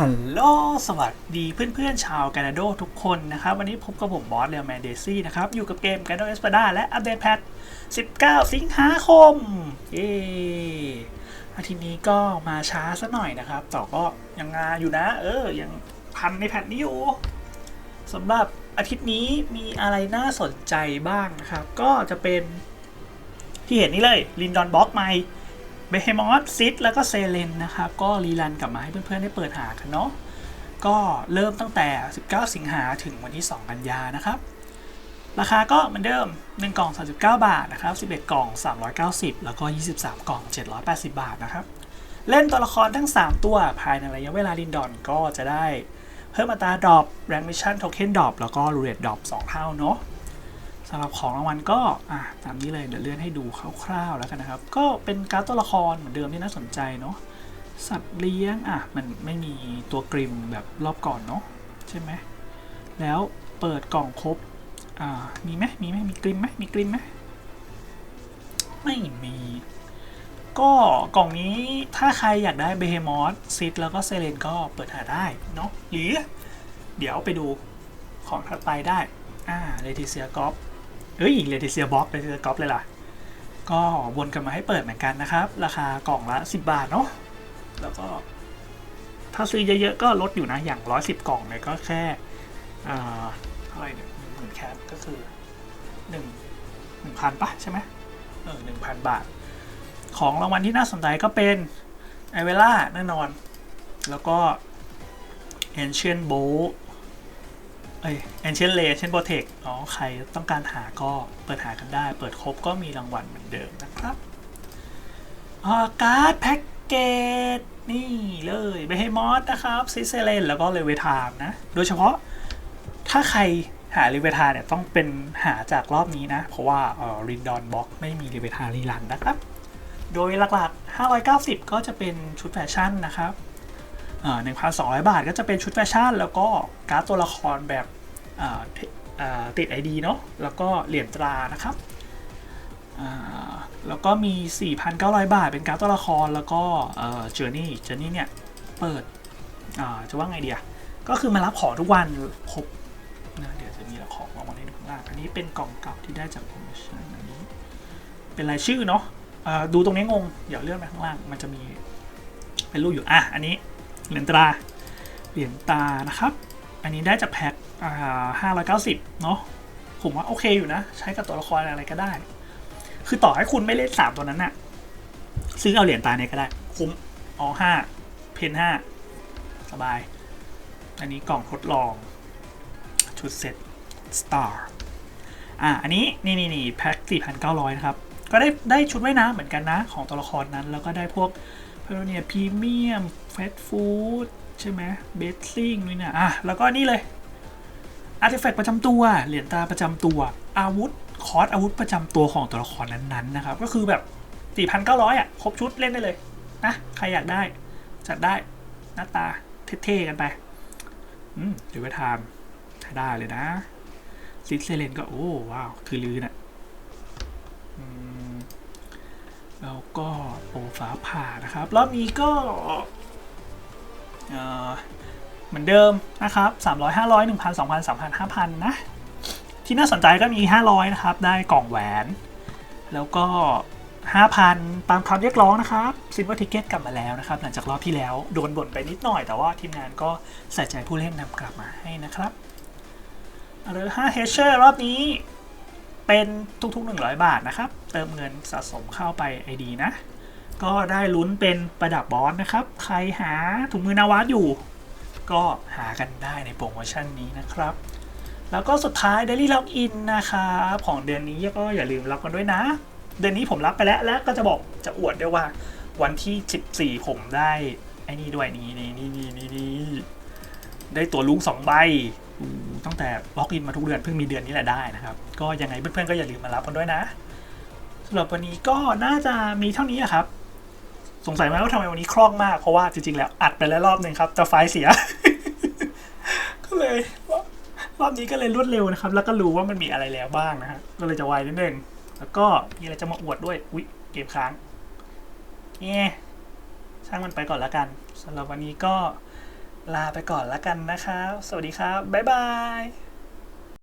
ฮัลโหล สวัสดีเพื่อนๆ ชาวกานาโดทุกคนนะครับ วันนี้พบกับผมบอสเรียลแมนเดซี่นะครับ อยู่กับเกมกานาโดเอสปาดาและอัปเดตแพท19 สิงหาคม เย้อาทิตย์นี้ก็มาช้าซะหน่อยนะครับ ต่อก็ยังงานอยู่นะ เออ ยังพันในแพทนี้อยู่สำหรับอาทิตย์นี้มีอะไรน่าสนใจบ้างนะครับ ก็จะเป็นที่เห็นนี่เลยลินดอนบล็อกไม เบเฮมอสซิดแล้วก็เซเลนนะครับ ก็รีรันกลับมาให้เพื่อนๆได้เปิดหากันเนาะก็เริ่มตั้งแต่ 19 สิงหาถึงวันที่ 2 กันยานะครับ ราคาก็เหมือนเดิม 1 กล่อง 39 บาทนะครับ 11 กล่อง 390 แล้วก็ 23 กล่อง 780 บาทนะครับ เล่นตัวละครทั้ง 3 ตัวภายในระยะเวลาดินดอนก็จะได้เพิ่มอัตราดรอปแรงมิชชั่นโทเค็นดรอปแล้วก็รูเรตดรอป2เท่าเนาะ สำหรับของรางวัลก็อะตามนี้เลยเดี๋ยวเลื่อนให้ดูคร่าวๆแล้วกันนะครับ ก็เป็นการ์ดตัวละครเหมือนเดิมที่น่าสนใจเนาะสัตว์เลี้ยงอะมันไม่มีตัวกริมแบบรอบก่อนเนาะใช่ไหมแล้วเปิดกล่องครบอ่ามีไหมมีไหมมีกริมไหมมีกริมไหมไม่มี ก็กล่องนี้ถ้าใครอยากได้เบเฮมอสซิดแล้วก็เซเลนก็เปิดหาได้เนาะหรือเดี๋ยวไปดูของถัดไปได้ อ่าเลติเซียกอฟ เอ้ยเลติเซียบ็อกเลติเซียกอฟเลยล่ะ ก็วนกันมาให้เปิดเหมือนกันนะครับ ราคากล่องละ 10 บาทเนาะแล้วก็ ถ้าซื้อเยอะๆ ก็ลดอยู่นะ อย่าง 110 กล่องเนี่ยก็แค่อ่าเท่าไหร่เนี่ยหมื่นแคปก็คือหนึ่งหนึ่งพันปะใช่ไหมเออหนึ่งพันบาท ของรางวัลที่น่าสนใจก็เป็นไอเวล่าแน่นอน แล้วก็ Ancient Bow เอ้ย Ancient Ray Ancient Protect อ๋อใครต้องการหาก็เปิดหากันได้ เปิดครบก็มีรางวัลเหมือนเดิมนะครับอ่าการ์ดแพ็กเกจนี่เลยเบเฮมอสนะครับซิเซเลนแล้วก็เลเวทามนะ โดยเฉพาะถ้าใครหาเลเวทาเนี่ยต้องเป็นหาจากรอบนี้นะ เพราะว่าเออรินดอนบ็อกไม่มีเลเวทารีรันนะครับ โดยหลักๆ 590 ก็จะเป็นชุดแฟชั่นนะครับ อ่า1,200บาทก็จะเป็นชุดแฟชั่น แล้วก็การ์ดตัวละครแบบอ่าเทอ่าติด ID เนาะแล้วก็เหรียญตรานะครับแล้วก็มี 4,900 บาท เป็นการ์ดตัวละครแล้วก็เอ่อ Journey Journey เนี่ยเปิดจะว่าไงเดียก็คือมารับของทุกวันครบนะเดี๋ยวจะมีละของรางไวัลให้ดูข้างล่างอันนี้เป็นกล่องเก่าที่ได้จากโปรโมชั่นอันนี้ เป็นรายชื่อเนาะดูตรงนี้งงเดี๋ยวเลื่อนไปข้างล่างมันจะมีเป็นรูปอยู่อะอันนี้ เหรียญตรา เหรียญตานะครับ อันนี้ได้จากแพ็คห้าร้อยเก้าสิบเนาะ ผมว่าโอเคอยู่นะ ใช้กับตัวละครอะไรก็ได้ คือต่อให้คุณไม่เล่นสามตัวนั้นน่ะ ซื้อเอาเหรียญตาเนี่ยก็ได้ คุ้มอ๋อห้าเพนห้าสบาย อันนี้กล่องทดลอง ชุดเซ็ต Star อะ อันนี้นี่นี่นี่แพ็ค4,900นะครับ ก็ได้ได้ชุดว่ายน้ำเหมือนกันนะ ของตัวละครนั้น แล้วก็ได้พวก พโรเนียพรีเมียมเฟสฟู้ดใช่ไหมเบสซิ่งนี่นะอะ แล้วก็นี่เลยอาร์ติแฟกต์ประจำตัว เหรียญตาประจำตัว อาวุธ คอร์สอาวุธประจำตัวของตัวละครนั้นๆนะครับ ก็คือแบบ 4,900 อะ ครบชุดเล่นได้เลย นะ ใครอยากได้ จัดได้ หน้าตาเท่ๆกันไป อืมเดี๋ยวไปทำใช้ได้เลยนะซิกเซเลนก็ โอ้ ว้าว คือลือน่ะอืม ฟ้าผ่านะครับรอบนี้ก็เหมือนเดิมนะครับ300 500 1,000 2,000 3,000 5,000นะที่น่าสนใจก็มี 500 นะครับ ได้กล่องแหวน แล้วก็ 5,000 ตามคำเรียกร้องนะครับซินเวอร์ทิเกตกลับมาแล้วนะครับ หลังจากรอบที่แล้วโดนบ่นไปนิดหน่อย แต่ว่าทีมงานก็ใส่ใจผู้เล่นนำกลับมาให้นะครับหรือ5 h เชอร์รอบนี้เป็นทุกๆ 100 บาทนะครับ เติมเงินสะสมเข้าไป ID นะ ก็ได้ลุ้นเป็นประดับบอสนะครับ ใครหาถุงมือนาวาอยู่ ก็หากันได้ในโปรโมชั่นนี้นะครับ แล้วก็สุดท้าย Daily Login นะครับของเดือนนี้ก็อย่าลืมรับกันด้วยนะ เดือนนี้ผมรับไปแล้วแล้วก็จะบอกจะอวดด้วยว่าวันที่ 14 ผมได้ไอ้นี่ด้วยนี่นี่นี่นี่นี่นี่ได้ตัวลุงสองใบตั้งแต่ล็อกอินมาทุกเดือนเพิ่งมีเดือนนี้แหละได้นะครับ ก็ยังไงเพื่อนๆก็อย่าลืมมารับกันด้วยนะสำหรับวันนี้ก็น่าจะมีเท่านี้อะครับ สงสัยไหมว่าทำไมวันนี้คล่องมาก เพราะว่าจริงๆแล้วอัดไปแล้วรอบหนึ่งครับแต่ไฟล์เสีย ก็เลยรอบนี้ก็เลยรวดเร็วนะครับ แล้วก็รู้ว่ามันมีอะไรแล้วบ้างนะฮะก็เลยจะไวนิดนึงแล้วก็มีอะไรจะมาอวดด้วยอุ๊ยเกมค้างเนี่ยช่างมันไปก่อนละกันสำหรับวันนี้ก็ลาไปก่อนล้วกันนะครับ สวัสดีครับ บ๊ายบาย